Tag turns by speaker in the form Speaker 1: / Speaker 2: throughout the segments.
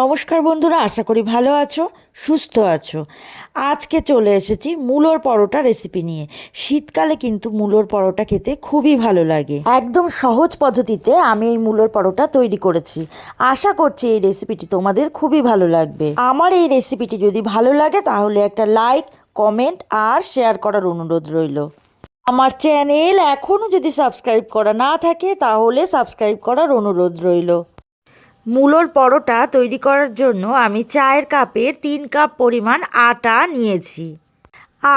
Speaker 1: নমস্কার বন্ধুরা, আশা করি ভালো আছো, সুস্থ আছো। আজকে চলে এসেছি মূলোর পরোটা রেসিপি নিয়ে। শীতকালে কিন্তু মূলোর পরোটা খেতে খুবই ভালো লাগে। একদম সহজ পদ্ধতিতে আমি এই মূলোর পরোটা তৈরি করেছি। আশা করছি এই রেসিপিটি তোমাদের খুবই ভালো লাগবে। আমার এই রেসিপিটি যদি ভালো লাগে, তাহলে একটা লাইক কমেন্ট আর শেয়ার করার অনুরোধ রইল। আমার চ্যানেল এখনও যদি সাবস্ক্রাইব করা না থাকে, তাহলে সাবস্ক্রাইব করার অনুরোধ রইল। মূলোর পরোটা তৈরি করার জন্য আমি চায়ের কাপের তিন কাপ পরিমাণ আটা নিয়েছি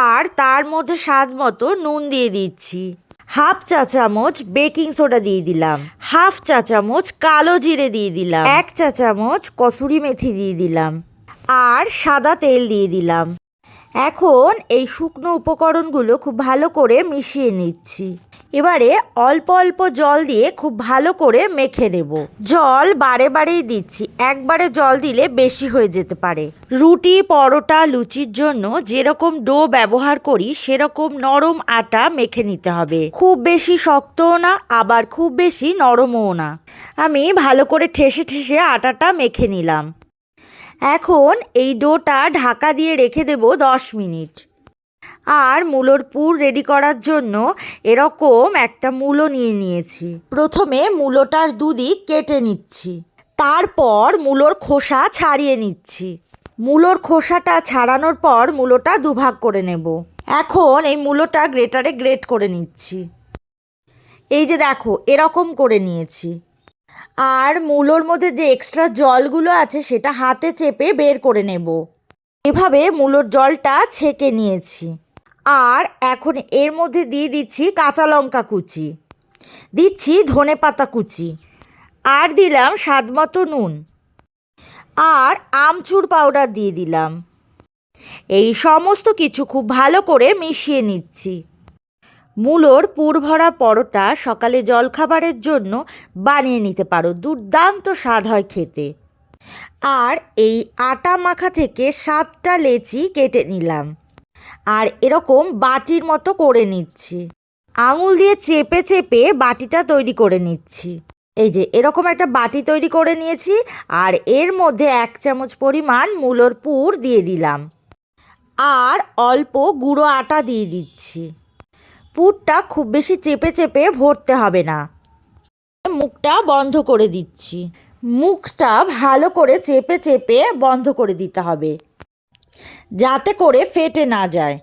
Speaker 1: আর তার মধ্যে স্বাদ মতো নুন দিয়ে দিচ্ছি। হাফ চা চামচ বেকিং সোডা দিয়ে দিলাম। হাফ চা চামচ কালো জিরে দিয়ে দিলাম। এক চা চামচ কসুরি মেথি দিয়ে দিলাম। আর সাদা তেল দিয়ে দিলাম। এখন এই শুকনো উপকরণগুলো খুব ভালো করে মিশিয়ে নিচ্ছি। এবারে অল্প অল্প জল দিয়ে খুব ভালো করে মেখে নেব। জল বারে বারেই দিচ্ছি, একবারে জল দিলে বেশি হয়ে যেতে পারে। রুটি, পরোটা, লুচির জন্য যেরকম ডো ব্যবহার করি, সেরকম নরম আটা মেখে নিতে হবে। খুব বেশি শক্তও না, আবার খুব বেশি নরমও না। আমি ভালো করে ঠেসে ঠেসে আটাটা মেখে নিলাম। এখন এই ডোটা ঢাকা দিয়ে রেখে দেব দশ মিনিট। আর মূলোর পুর রেডি করার জন্য এরকম একটা মূলো নিয়ে নিয়েছি। প্রথমে মূলোটার দুদিক কেটে নিচ্ছি। তারপর মূলোর খোসা ছাড়িয়ে নিচ্ছি। মূলোর খোসাটা ছাড়ানোর পর মূলোটা দুভাগ করে নেব। এখন এই মূলোটা গ্রেটারে গ্রেট করে নিচ্ছি। এই যে দেখো, এরকম করে নিয়েছি। আর মূলোর মধ্যে যে এক্সট্রা জলগুলো আছে সেটা হাতে চেপে বের করে নেব। এভাবে মূলোর জলটা ছেঁকে নিয়েছি। আর এখন এর মধ্যে দিয়ে দিচ্ছি কাঁচা লঙ্কা কুচি। দিচ্ছি ধনে পাতা কুচি। আর দিলাম স্বাদমতো নুন। আর আমচুর পাউডার দিয়ে দিলাম। এই সমস্ত কিছু খুব ভালো করে মিশিয়ে নিচ্ছি। মূলোর পুর ভরা পরোটা সকালে জলখাবারের জন্য বানিয়ে নিতে পারো, দুর্দান্ত স্বাদ হয় খেতে। আর এই আটা মাখা থেকে সাতটা লেচি কেটে নিলাম। আর এরকম বাটির মতো করে নিচ্ছি। আঙুল দিয়ে চেপে চেপে বাটিটা তৈরি করে নিচ্ছি। এই যে, এরকম একটা বাটি তৈরি করে নিয়েছি আর এর মধ্যে এক চামচ পরিমাণ মূলোর পুর দিয়ে দিলাম। আর অল্প গুঁড়ো আটা দিয়ে দিচ্ছি। পুরটা খুব বেশি চেপে চেপে ভরতে হবে না। মুখটা বন্ধ করে দিচ্ছি। মুখটা ভালো করে চেপে চেপে বন্ধ করে দিতে হবে। যাতে করে ফেটে না যায়।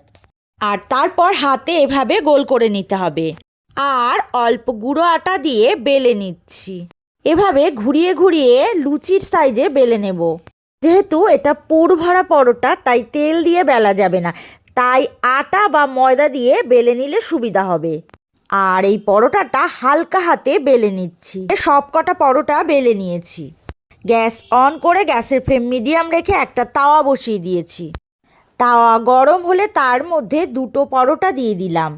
Speaker 1: আর তারপর হাতে এভাবে গোল করে নিতে হবে। আর অল্প গুঁড়ো আটা দিয়ে বেলে নিচ্ছি। এভাবে ঘুরিয়ে ঘুরিয়ে লুচির সাইজে বেলে নেব। যেহেতু এটা পুর ভরা পরোটা, তাই তেল দিয়ে বেলা যাবে না। তাই আটা বা ময়দা দিয়ে বেলে নিলে সুবিধা হবে। আর এই পরোটাটা হালকা হাতে বেলে নিচ্ছি। সব কটা পরোটা বেলে নিয়েছি। গ্যাস অন করে গ্যাসের ফ্লেম মিডিয়াম রেখে একটা তাওয়া বসিয়ে দিয়েছি। তাওয়া গরম হলে তার মধ্যে দুটো পরোটা দিয়ে দিলাম।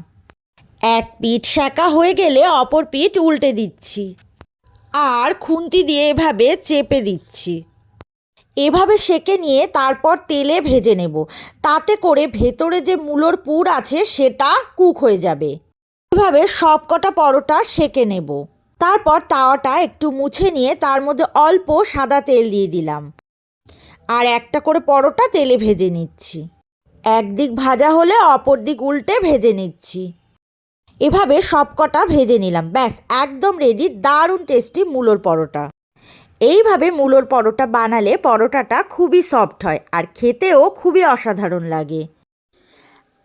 Speaker 1: এক পিঠ শাঁকা হয়ে গেলে অপর পিঠ উল্টে দিচ্ছি। আর খুন্তি দিয়ে এভাবে চেপে দিচ্ছি। এভাবে সেকে নিয়ে তারপর তেলে ভেজে নেব। তাতে করে ভেতরে যে মূলোর পুর আছে সেটা কুক হয়ে যাবে। এভাবে সব কটা পরোটা সেকে নেব। তারপর তাওয়াটা একটু মুছে নিয়ে তার মধ্যে অল্প সাদা তেল দিয়ে দিলাম। আর একটা করে পরোটা তেলে ভেজে নিচ্ছি। একদিক ভাজা হলে অপর দিক উল্টে ভেজে নিচ্ছি। এভাবে সব কটা ভেজে নিলাম। ব্যাস, একদম রেডি দারুণ টেস্টি মূলোর পরোটা। এইভাবে মূলোর পরোটা বানালে পরোটাটা খুবই সফট হয় আর খেতেও খুবই অসাধারণ লাগে।